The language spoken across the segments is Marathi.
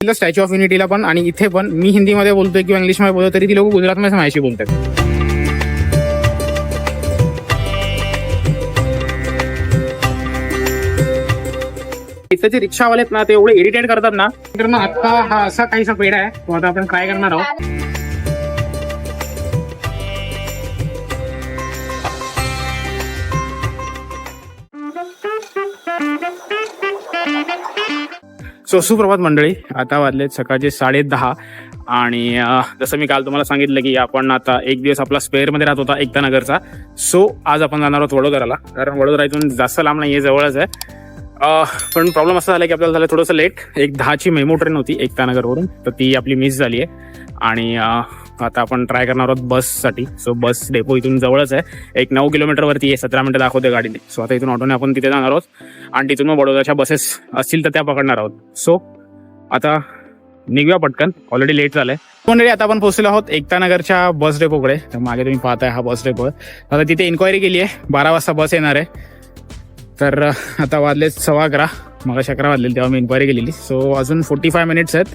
तिथलं स्टॅच्यू ऑफ युनिटीला पण आणि इथे पण मी हिंदीमध्ये बोलतोय किंवा इंग्लिशमध्ये बोलतोय तरी ती लोक गुजरातमध्ये माझ्याशी बोलतात. इथं जे रिक्षावाले आहेत ना ते एवढे इरिटेट करतात ना तर मग आता हा असा काहीसा पेढा आहे तो आता आपण ट्राय करणार आहोत. सो सुप्रभात मंडळी. आता वाजलेत सकाळचे साडे दहा. आणि जसं मी काल तुम्हाला सांगितलं की आपण आता एक दिवस आपला स्पेअरमध्ये राहत होता एकता नगरचा. सो आज आपण जाणार आहोत वडोदराला. कारण वडोदरा इथून जास्त लांब नाही आहे जवळच आहे. पण प्रॉब्लेम असा झाला की आपल्याला झालं थोडंसं लेट एक दहाची मेमो ट्रेन होती एकता नगरवरून. तर ती आपली मिस झाली आहे. आणि आता आपण ट्राय करणार आहोत बससाठी सो बस डेपो इथून जवळच आहे. एक नऊ किलोमीटरवरती आहे. सतरा मिनिटं दाखवते गाडीने. सो आता इथून ऑटोने आपण तिथे जाणार आहोत. आणि तिथून मग बडोदाच्या बसेस असतील तर त्या पकडणार आहोत. सो आता निघूया पटकन. ऑलरेडी लेट झालंय. मंडळी आता आपण पोहोचलो आहोत एकता नगरच्या बस डेपोकडे तर मागे तुम्ही पाहताय हा बस डेपो आता तिथे इन्क्वायरी केली आहे. बारा वाजता बस येणार आहे. तर आता वाजले सव्वा अकरा. मग अकरा वाजले तेव्हा मी इन्क्वायरी केलेली. सो अजून फोर्टी फाय मिनिट्स आहेत.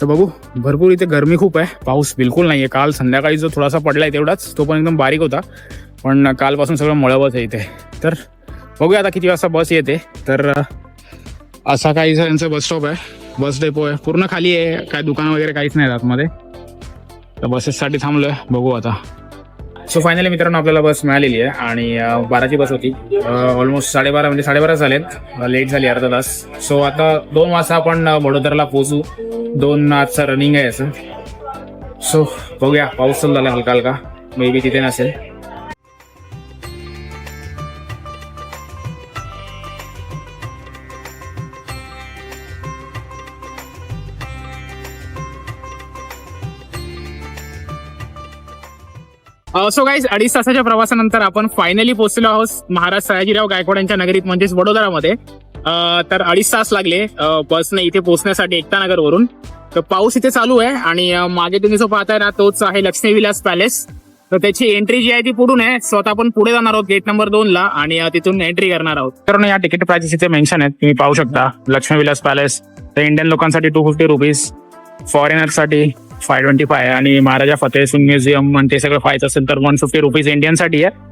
तर बघू भरपूर इथे गरमी खूप आहे. पाऊस बिलकुल नाही आहे काल संध्याकाळी जो थोडासा पडलाय तेवढाच तो पण एकदम बारीक होता. पण कालपासून सगळं मळवत आहे इथे. तर बघूया आता किती वाजता बस येते. तर असा काही यांचं बस स्टॉप आहे. बस डेपो आहे. पूर्ण खाली आहे. काय दुकान वगैरे काहीच नाही आतमध्ये. तर बसेससाठी थांबलोय. बघू आता. सो फायनली मित्रांनो आपल्याला बस मिळालेली आहे. आणि बाराची बस होती. ऑलमोस्ट साडेबारा म्हणजे साडेबारा झालेत. लेट झाली अर्धा तास. सो आता दोन वाजता आपण वडोदराला पोहोचू. दोन आजचा रनिंग आहे असं. सो बघूया पाऊस चालू झाला हलका हलका. मे बी तिथे नसेल. Uh, सो गाईज अडीच तासाच्या प्रवासानंतर आपण फायनली पोहोचलो आहोत महाराज सयाजीराव गायकवाड यांच्या नगरीत म्हणजेच वडोदरामध्ये. तर अडीच तास लागले बसने इथे पोहोचण्यासाठी एकतानगरवरून. तर पाऊस इथे चालू आहे आणि मागे तुम्ही जो पाहताय ना तोच आहे लक्ष्मी विलास पॅलेस. तर त्याची एंट्री जी आहे ती पुढून आहे. स्वतः आपण पुढे जाणार आहोत गेट नंबर दोन ला आणि तिथून एंट्री करणार आहोत. तर या तिकीट प्राइसेस इथे मेन्शन आहेत. तुम्ही पाहू शकता. लक्ष्मी विलास पॅलेस. तर इंडियन लोकांसाठी टू फिफ्टी रुपीज फॉरेनरसाठी फाय ट्वेंटी फाय आणि महाराजा फतेह सिंग म्युझियम आणि ते सगळं पाहायचं असेल तर वन फिफ्टी रुपीज इंडियनसाठी आहे.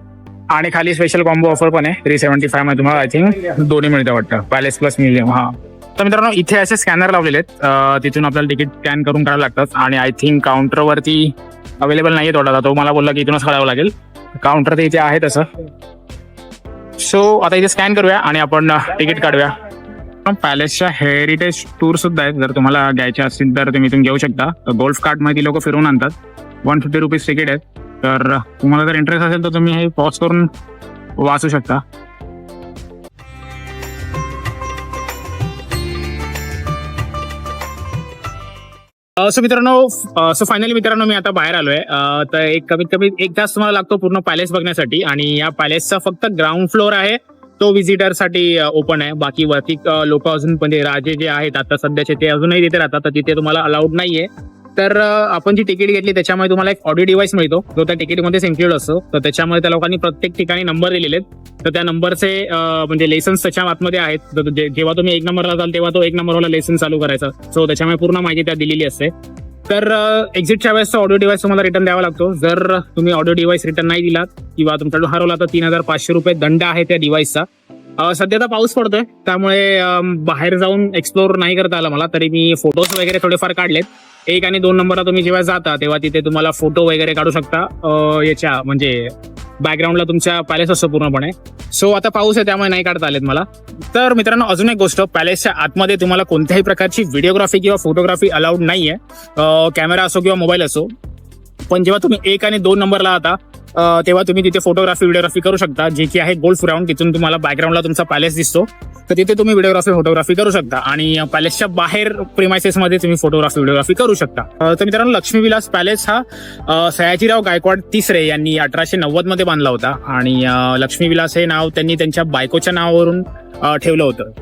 आणि खाली स्पेशल कॉम्बो ऑफर पण आहे. थ्री सेव्हन्टी फायमध्ये तुम्हाला आय थिंक दोन्ही मिळतं वाटतं. पॅलेस प्लस म्युझियम हा. तर मित्रांनो इथे असे स्कॅनर लावलेले आहेत. तिथून आपल्याला तिकीट स्कॅन करून काढायला लागतात. आणि आय थिंक काउंटरवरती अवेलेबल नाही आहे थोडा तो मला बोलला की इथूनच काढावं लागेल. काउंटर ते इथे आहे तसं. सो आता इथे स्कॅन करूया आणि आपण तिकीट काढूया. पॅलेसच्या हेरिटेज टूर सुद्धा आहेत. जर तुम्हाला घ्यायचे असतील तर तुम्ही इथून घेऊ शकता. गोल्फ कार्टमध्ये लोक फिरवून आणतात. वन फिफ्टी रुपीज तिकीट आहेत. तर तुम्हाला जर इंटरेस्ट असेल तर तुम्ही हे पॉज करून वाचू शकता. सो मित्रांनो सो फायनली मित्रांनो मी आता बाहेर आलोय. तर एक कमीत कमी एक तास तुम्हाला लागतो पूर्ण पॅलेस बघण्यासाठी आणि या पॅलेसचा फक्त ग्राउंड फ्लोअर आहे. तो विजिटरसाठी ओपन आहे. बाकी वरती लोक अजून पण राजे जे आहेत आता सध्याचे ते अजूनही तिथे राहतात तर तिथे तुम्हाला अलाउड नाहीये. तर आपण जी तिकीट घेतली त्याच्यामध्ये तुम्हाला एक ऑडिओ डिव्हाइस मिळतो. जो त्या तिकीटमध्येच इन्क्लूड असतो. तर त्याच्यामध्ये त्या लोकांनी प्रत्येक ठिकाणी नंबर दिलेले आहेत तर त्या नंबरचे म्हणजे लेसन्स त्याच्या आतमध्ये आहेत. तर जे- जेव्हा तुम्ही एक नंबरला जाल तेव्हा तो एक नंबरवाला लेसन चालू करायचा. सो त्याच्यामुळे पूर्ण माहिती त्या दिलेली असते. तर एक्झिटच्या वेळेसचा ऑडिओ डिव्हाइस तुम्हाला रिटर्न द्यावा लागतो. जर तुम्ही ऑडिओ डिव्हाइस रिटर्न नाही दिलात किंवा तुमच्याकडून हरवला तर तीन हजार पाचशे रुपये दंड आहे त्या डिव्हाइसचा सध्या तर पाऊस पडतोय. त्यामुळे बाहेर जाऊन एक्सप्लोर नाही करता आला मला. तरी मी फोटोज वगैरे थोडेफार काढलेत. एक आणि दोन नंबरला तुम्ही जेव्हा जाता तेव्हा तिथे तुम्हाला फोटो वगैरे काढू शकता अं, याच्या म्हणजे बॅकग्राऊंडला तुमच्या पॅलेस असतो पूर्णपणे. सो आता पाऊस आहे त्यामुळे नाही काढता आलेत मला. तर मित्रांनो अजून एक गोष्ट पॅलेसच्या आतमध्ये तुम्हाला कोणत्याही प्रकारची व्हिडिओग्राफी किंवा फोटोग्राफी अलाउड नाही आहे कॅमेरा असो किंवा मोबाईल असो. पण जेव्हा तुम्ही एक आणि दोन नंबरला आता तेव्हा तुम्ही तिथे फोटोग्राफी व्हिडिओग्राफी करू शकता जे की आहे गोल्फ ग्राउंड तिथून तुम्हाला बॅकग्राऊंडला तुमचा पॅलेस दिसतो. तर तिथे तुम्ही व्हिडिओग्राफी फोटोग्राफी करू शकता. आणि पॅलेसच्या बाहेर प्रिमायसेसमध्ये तुम्ही फोटोग्राफी व्हिडिओग्राफी करू शकता. तर मित्रांनो लक्ष्मी विलास पॅलेस हा सयाजीराव गायकवाड तिसरे यांनी अठराशे नव्वदमध्ये बांधला होता. आणि लक्ष्मी विलास हे नाव त्यांनी त्यांच्या बायकोच्या नावावरून ठेवलं होतं.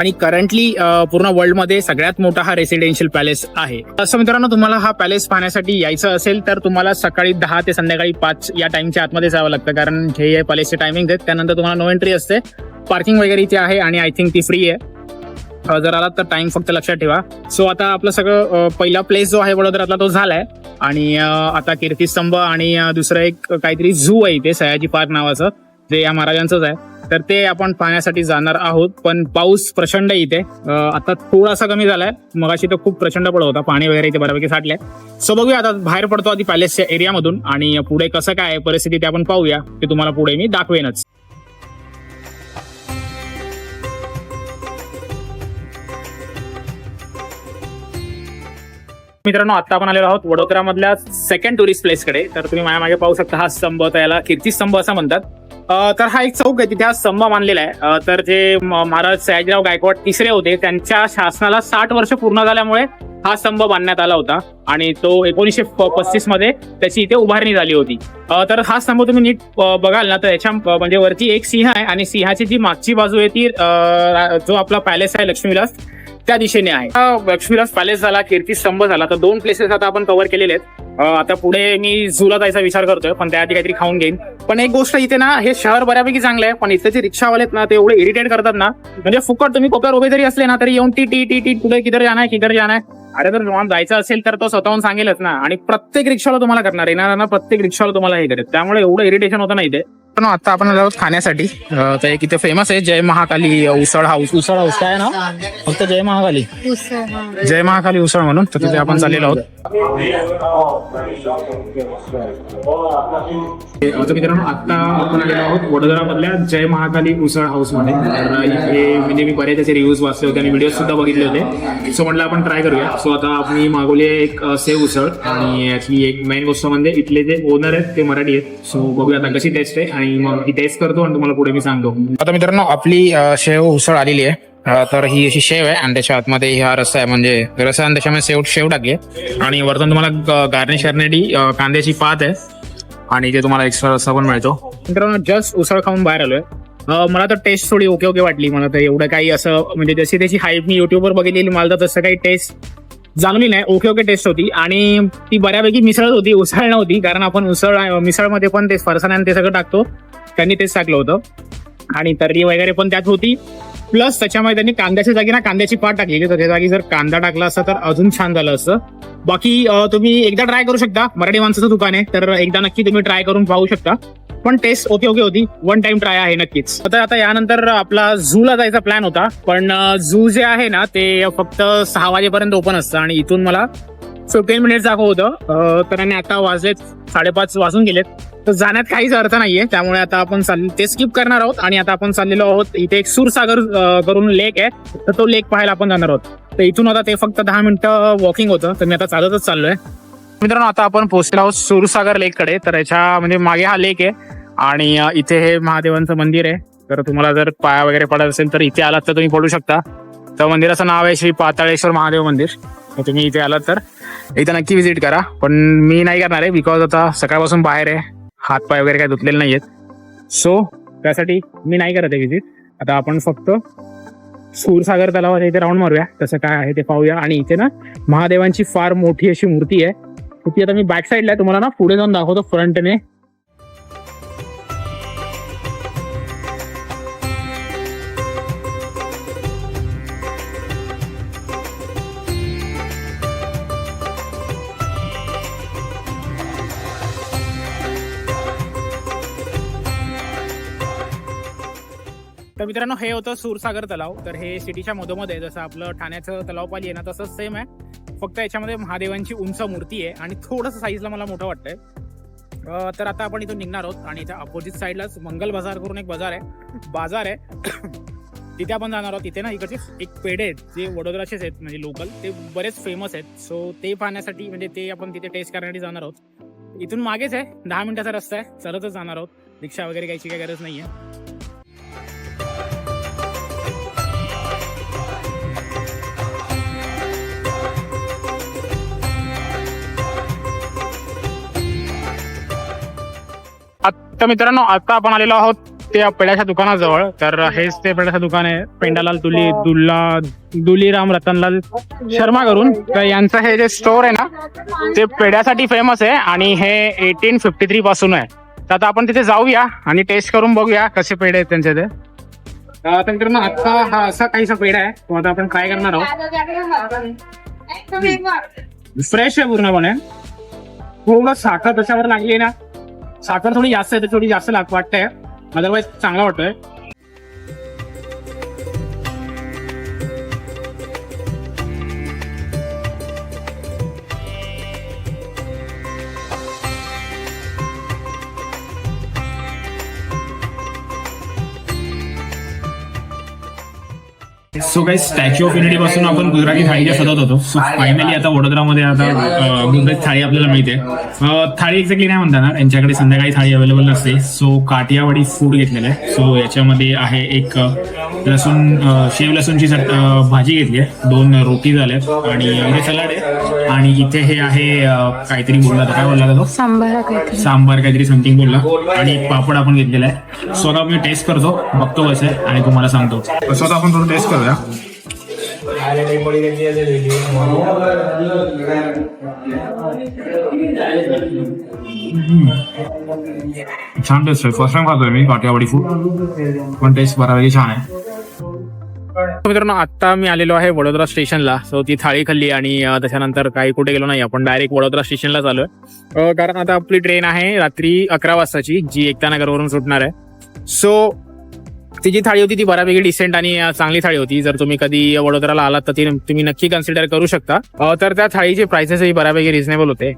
आणि करंटली पूर्ण वर्ल्डमध्ये सगळ्यात मोठा हा रेसिडेन्शियल पॅलेस आहे. असं मित्रांनो तुम्हाला हा पॅलेस पाहण्यासाठी यायचं असेल तर तुम्हाला सकाळी दहा ते संध्याकाळी पाच या टाइमच्या आतमध्ये जावं लागतं. कारण हे पॅलेसचे टायमिंग आहेत. त्यानंतर तुम्हाला नो एंट्री असते. पार्किंग वगैरे इथे आहे आणि आय थिंक ती फ्री आहे. जर आलात तर टाइम फक्त लक्षात ठेवा. सो आता आपलं सगळं पहिला प्लेस जो आहे वडोदरातला तो झालाय. आणि आता कीर्तिस्तंभ आणि दुसरं एक काहीतरी झू आहे इथे सयाजी पार्क नावाचं. जे या महाराजांचंच आहे तर ते आपण पाहण्यासाठी जाणार आहोत. पण पाऊस प्रचंड इथे. आता थोडासा कमी झालाय. मगाशी तर खूप प्रचंड पडत होता. पाणी वगैरे इथे बऱ्यापैकी साठलंय. सो बघूया आता बाहेर पडतो आधी पॅलेसच्या एरियामधून आणि पुढे कसं काय आहे परिस्थिती ते आपण पाहूया. ते तुम्हाला पुढे मी दाखवेनच. मित्रांनो आता आपण आलेलो आहोत वडोदरामधल्या सेकंड टुरिस्ट प्लेसकडे तर तुम्ही माझ्या मागे पाहू शकता हा स्तंभ. त्याला कीर्ती स्तंभ असं म्हणतात. तर हा एक चौक आहे तिथे हा स्तंभ मानलेला आहे. तर जे महाराज सयाजीराव गायकवाड तिसरे होते त्यांच्या शासनाला साठ वर्ष पूर्ण झाल्यामुळे हा स्तंभ बांधण्यात आला होता. आणि तो एकोणीसशे पस्तीसमध्ये त्याची इथे उभारणी झाली होती. तर हा स्तंभ तुम्ही नीट बघाल ना तर याच्या म्हणजे वरती एक सिंह आहे आणि सिंहाची जी मागची बाजू आहे ती जो आपला पॅलेस आहे लक्ष्मीविलास त्या दिशेने आहे. हा पॅलेस झाला कीर्ती स्तंभ झाला. तर दोन प्लेसेस आता आपण कव्हर केलेले आहेत. आता पुढे मी झूला जायचा विचार करतोय पण त्याआधी काहीतरी खाऊन घेईन. पण एक गोष्ट इथे ना हे शहर बऱ्यापैकी चांगलं आहे पण इथे जे रिक्षावाले आहेत ना ते एवढे इरिटेट करतात ना. म्हणजे फुकट तुम्ही कोप्यावर उभे जरी असले ना तरी येऊन टी टी टी टी कुठे किधर जाणार किधर जाणार अरे तर तुम्हाला जायचं असेल तर तो स्वतःहून सांगेलच ना. आणि प्रत्येक रिक्षाला तुम्हाला करणार. येणार ना प्रत्येक रिक्षाला तुम्हाला हे करेल. त्यामुळे एवढं इरिटेशन होतं ना इथे. पण आता आपण आलो आहोत खाण्यासाठी. तर एक इथे फेमस आहे जय महाकाली उसळ हाऊस उसळ हाऊस काय आहे ना फक्त जय महाकाली. जय महाकाली उसळ म्हणून. तर तिथे आपण चाललेलो आहोत. आता मित्रांनो आता आपण आलेलो आहोत वडोदरामधल्या जय महाकाली उसळ हाऊसमध्ये. तर इथे म्हणजे मी बरेच त्याचे रिव्ह्यूज वाचले होते आणि व्हिडिओ सुद्धा बघितले होते. सो म्हटलं आपण ट्राय करूया. सो आता आपण मागवली आहे एक सेव उसळ. आणि याची एक मेन गोष्ट म्हणजे इथले जे ओनर आहेत ते मराठी आहेत. सो बघूया आता कशी टेस्ट आहे. आणि मग टेस्ट करतो आणि तुम्हाला पुढे मी सांगतो. आता मित्रांनो आपली शेव उसळ आलेली आहे. तर ही अशी शेव आहे आणि त्याच्या आतमध्ये हा रस्सा आहे म्हणजे रस्सा आणि त्याच्यामध्ये शेव शेव टाकली आणि वरतून तुम्हाला गार्निश करण्यासाठी कांद्याची पात आहे. आणि ते तुम्हाला एक्स्ट्रा रस्सा पण मिळतो. मित्रांनो जस्ट उसळ खाऊन बाहेर आलोय. मला तर टेस्ट थोडी ओके ओके वाटली. मला तर एवढं काही असं म्हणजे जशी त्याची हाईप मी युट्यूबवर बघितलेली मला तर तसं काही टेस्ट जाणवली नाही. ओके ओके टेस्ट होती. आणि ती बऱ्यापैकी मिसळ होती उसळ नव्हती. कारण आपण उसळ मिसळमध्ये पण ते फरसाण आणि ते सगळं टाकतो. त्यांनी तेच टाकलं होतं. आणि तर्री वगैरे पण त्यात होती. प्लस त्याच्यामध्ये त्यांनी कांद्याच्या जागी ना कांद्याची पाट टाकली तर त्याच्या जागी जर कांदा टाकला असता तर अजून छान झालं असतं. बाकी तुम्ही एकदा ट्राय करू शकता मराठी माणसाचं दुकान आहे तर एकदा नक्की तुम्ही ट्राय करून पाहू शकता. पण टेस्ट ओके ओके होती. वन टाइम ट्राय आहे नक्कीच. आता आता यानंतर आपला झूला जायचा प्लॅन होता. पण झू जे आहे ना ते फक्त सहा वाजेपर्यंत ओपन असतं. आणि इथून मला फिफ्टीन मिनिट दाखव होतं. तर आणि आता वाजलेत साडेपाच वाजून गेलेत. तर जाण्यात काहीच अर्थ नाहीये. त्यामुळे आता आपण ते स्किप करणार आहोत आणि आता आपण चाललेलो आहोत इथे एक सूरसागर करून लेक आहे. तर तो लेक पाहायला आपण जाणार आहोत. तर इथून आता ते फक्त दहा मिनिटं वॉकिंग होतं. तर मी आता चालतच चाललोय. मित्रांनो आता आपण पोहोचलो आहोत सूरसागर लेककडे. तर याच्या म्हणजे मागे हा लेक आहे. आणि इथे हे महादेवांचं मंदिर आहे. तर तुम्हाला जर पाया वगैरे पडत असेल तर इथे आलात तर तुम्ही पडू शकता. तर मंदिराचं नाव आहे श्री पाताळेश्वर महादेव मंदिर. तुम्ही इथे आलात तर इथं नक्की व्हिजिट करा. पण मी नाही करणार आहे बिकॉज आता सकाळपासून बाहेर आहे. हात पाय वगैरे काय धुतलेले नाहीयेत. सो त्यासाठी मी नाही करत आहे व्हिजिट आता आपण फक्त सूरसागर तलावाच्या इथे राऊंड मारूया. तसं काय आहे ते पाहूया. आणि इथे ना महादेवांची फार मोठी अशी मूर्ती आहे. ती आता मी बॅक साईडला आहे. तुम्हाला ना पुढे जाऊन दाखवतो फ्रंटने तर मित्रांनो हे होतं सूरसागर तलाव. तर हे सिटीच्या मधोमध आहे. जसं आपलं ठाण्याचं तलाव पाली आहे ना तसंच सेम आहे. फक्त याच्यामध्ये महादेवांची उंच मूर्ती आहे आणि थोडंसं साईजला मला मोठं वाटतंय. तर आता आपण इथून निघणार आहोत आणि इथं अपोजिट साईडलाच मंगल बाजार करून एक बाजार आहे. बाजार आहे. तिथे आपण जाणार आहोत. तिथे ना इकडचे एक पेढे आहेत जे वडोदराचेच आहेत म्हणजे लोकल ते बरेच फेमस आहेत. सो ते पाहण्यासाठी म्हणजे ते आपण तिथे टेस्ट करण्यासाठी जाणार आहोत. इथून मागेच आहे. दहा मिनिटाचा रस्ता आहे. चलतच जाणार आहोत. रिक्षा वगैरे घ्यायची काही गरज नाही आहे आता मित्रांनो आता आपण आलेलो आहोत त्या पेड्याच्या दुकानाजवळ. तर हेच ते पेड्याचं दुकान आहे. पेंडालाल दुली दुल्ला दुलीराम रतनलाल शर्मा करून. तर यांचं हे जे स्टोर आहे ना ते पेड्यासाठी फेमस आहे आणि हे एटीन फिफ्टी थ्री पासून आहे. तर आता आपण तिथे जाऊया आणि टेस्ट करून बघूया कसे पेढे आहेत त्यांचे ते. तर मित्रांनो आता हा असा काहीसा पेढा आहे. तो आता आपण ट्राय करणार आहोत. फ्रेश आहे पूर्णपणे. थोडं साखर त्याच्यावर लागली आहे ना. साखर थोडी जास्त आहे थोडी जास्त लाग वाटतंय. अदरवाईज चांगला वाटतोय. सो काही स्टॅच्यू ऑफ युनिटी पासून आपण गुजराती थाळीच्या शोधत होतो. सो फायनली आता वडोदरामध्ये आता गुजराती थाळी आपल्याला मिळते थाळी एक्झॅक्टली नाही म्हणता ना त्यांच्याकडे संध्याकाळी थाळी अवेलेबल नसते. सो काटियावाडी फूड घेतलेलं आहे. सो याच्यामध्ये आहे एक लसूण शेव लसूणची भाजी घेतली आहे. दोन रोटी झाल्यात आणि इथे सलाड आहे. आणि इथे हे आहे काहीतरी बोलला. काय बोलला तो? सांबार काहीतरी. सांबार काहीतरी समथिंग बोलला. आणि एक पापड आपण घेतलेला आहे. स्वतः मी टेस्ट करतो. बघतो कसं आहे. आणि तुम्हाला सांगतो. स्वतः आपण थोडं टेस्ट करूया छान टेस्ट आहे. फर्स्ट टाइम खातोय मी काठियावाडी फूड पण टेस्ट बऱ्यापैकी छान आहे. मित्रांनो आता मी आलेलो आहे वडोदरा स्टेशनला. सो ती थाळी खाल्ली आणि त्याच्यानंतर काही कुठे गेलो नाही आपण. डायरेक्ट वडोदरा स्टेशनला चालू आहे कारण आता आपली ट्रेन आहे रात्री अकरा वाजताची जी एकता नगरवरून सुटणार आहे. सो तिची थाळी होती ती बऱ्यापैकी डिसेंट आणि चांगली थाळी होती. जर तुम्ही कधी वडोदराला आलात तर ती तुम्ही नक्की कन्सिडर करू शकता. तर त्या थाळीचे प्राइसेसही बऱ्यापैकी रिझनेबल होते.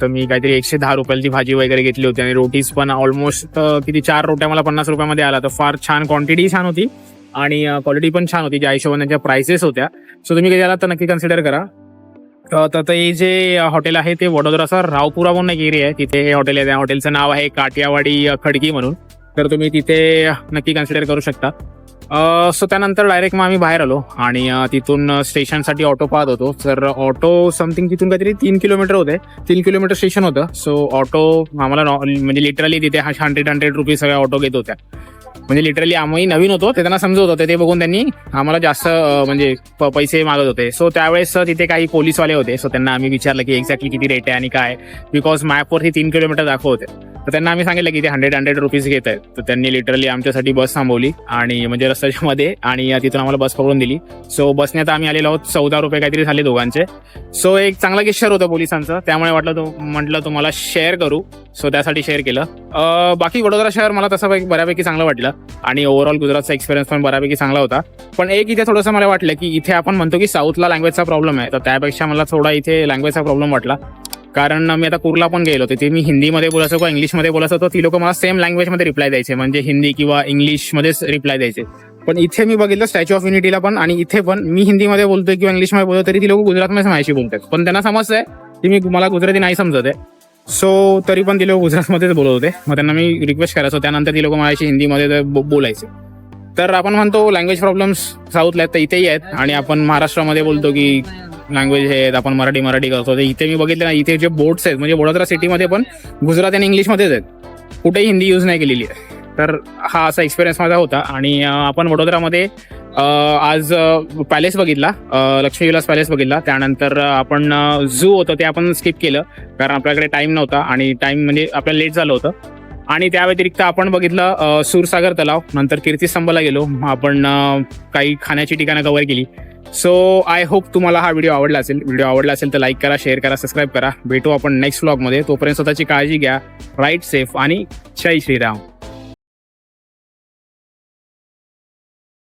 तर मी काहीतरी एकशे दहा रुपयाची भाजी वगैरे घेतली होती आणि रोटीज पण ऑलमोस्ट किती चार रोट्या मला पन्नास रुपयामध्ये आला तर फार छान क्वांटिटी छान होती आणि क्वालिटी पण छान होती. ज्या हिशोबाने त्यांच्या प्राइसेस होत्या. सो तुम्ही कधी आलात तर नक्की कन्सिडर करा. तर ते जे हॉटेल आहे ते वडोदराचा रावपुरा म्हणून एक एरिया आहे. तिथे हे हॉटेल आहे. त्या हॉटेलचं नाव आहे काटियावाडी खडकी म्हणून. तर तुम्ही तिथे नक्की कन्सिडर करू शकता. सो त्यानंतर डायरेक्ट मग आम्ही बाहेर आलो आणि तिथून स्टेशनसाठी ऑटो पाहत होतो. तर ऑटो समथिंग तिथून काहीतरी तीन किलोमीटर होते. तीन किलोमीटर स्टेशन होतं. सो ऑटो आम्हाला म्हणजे लिटरली तिथे हा हंड्रेड हंड्रेड रुपीज सगळ्या ऑटो घेत होत्या. म्हणजे लिटरली आम्ही नवीन होतो ते त्यांना समजत होते. ते बघून त्यांनी आम्हाला जास्त म्हणजे प- पैसे मागत होते. सो त्यावेळेस तिथे काही पोलीसवाले होते. सो त्यांना आम्ही विचारलं की एक्झॅक्टली किती रेट आहे आणि काय. बिकॉज मॅपवरती तीन किलोमीटर दाखवते तर त्यांना आम्ही सांगितलं की ते हंड्रेड हंड्रेड रुपीज घेत आहेत. तर त्यांनी लिटरली आमच्यासाठी बस थांबवली आणि म्हणजे रस्त्याच्या मध्ये आणि तिथून आम्हाला बस पकडून दिली. सो बसने आता आम्ही आलेलो आहोत चौदा रुपये काहीतरी झाले दोघांचे. सो एक चांगला गेस्चर होतं पोलिसांचं. त्यामुळे वाटलं तो म्हटलं तुम्हाला शेअर करू. सो त्यासाठी शेअर केलं. बाकी वडोदरा शहर मला तसं बऱ्यापैकी चांगलं वाटलं. आणि ओव्हरऑल गुजरातचा एक्सपिरियन्स पण बऱ्यापैकी चांगला होता. पण एक इथे थोडंसं मला वाटलं की इथे आपण म्हणतो की साऊथला लँग्वेजचा प्रॉब्लेम आहे. तर त्यापेक्षा मला थोडा इथे लँग्वेजचा प्रॉब्लेम वाटला. कारण मी आता कुर्ला पण गेलो होते. ते मी हिंदीमध्ये बोलायचो किंवा इंग्लिशमध्ये बोलायचो तर ती लोक मला सेम लँग्वेजमध्ये रिप्लाय द्यायचे. म्हणजे हिंदी किंवा इंग्लिशमध्येच रिप्लाय द्यायचे. पण इथे मी बघितलं स्टॅच्यू ऑफ युनिटीला पण आणि इथे पण मी हिंदीमध्ये बोलतोय किंवा इंग्लिशमध्ये बोलतो तरी ती लोक गुजरातमध्ये माझ्याशी बोलतात. पण त्यांना समजतंय की मी मला गुजराती नाही समजत आहे. सो तरी पण ती लोक गुजरातमध्येच बोलत होते. मग त्यांना मी रिक्वेस्ट करायचो. त्यानंतर ती लोक माझ्याशी हिंदीमध्ये बोलायचे. तर आपण म्हणतो लँग्वेज प्रॉब्लेम्स साऊथला आहेत तर इथेही आहेत. आणि आपण महाराष्ट्रामध्ये बोलतो की लँग्वेज आहेत आपण मराठी मराठी करतो. तर इथे मी बघितलं ना इथे जे बोर्ड्स आहेत म्हणजे वडोदरा सिटीमध्ये पण गुजराती आणि इंग्लिशमध्येच आहेत. कुठेही हिंदी यूज नाही केलेली आहे. तर हा असा एक्सपिरियन्स माझा होता. आणि आपण वडोदरामध्ये आज पॅलेस बघितला लक्ष्मी विलास पॅलेस बघितला. त्यानंतर आपण झू होतं ते आपण स्किप केलं. कारण आपल्याकडे टाईम नव्हता आणि टाईम म्हणजे आपल्याला लेट झालं होतं. आणि त्या व्यतिरिक्त आपण बघितलं सूरसागर तलाव. नंतर कीर्तिस्तंभला गेलो. आपण काही खाण्याची ठिकाणं कव्हर केली. सो आय होप तुम्हाला हा व्हिडिओ आवडला असेल. व्हिडिओ आवडला असेल तर लाईक करा शेअर करा सबस्क्राईब करा. भेटू आपण नेक्स्ट व्लॉगमध्ये तोपर्यंत स्वतःची काळजी घ्या. राईट सेफ आणि जय श्रीराम.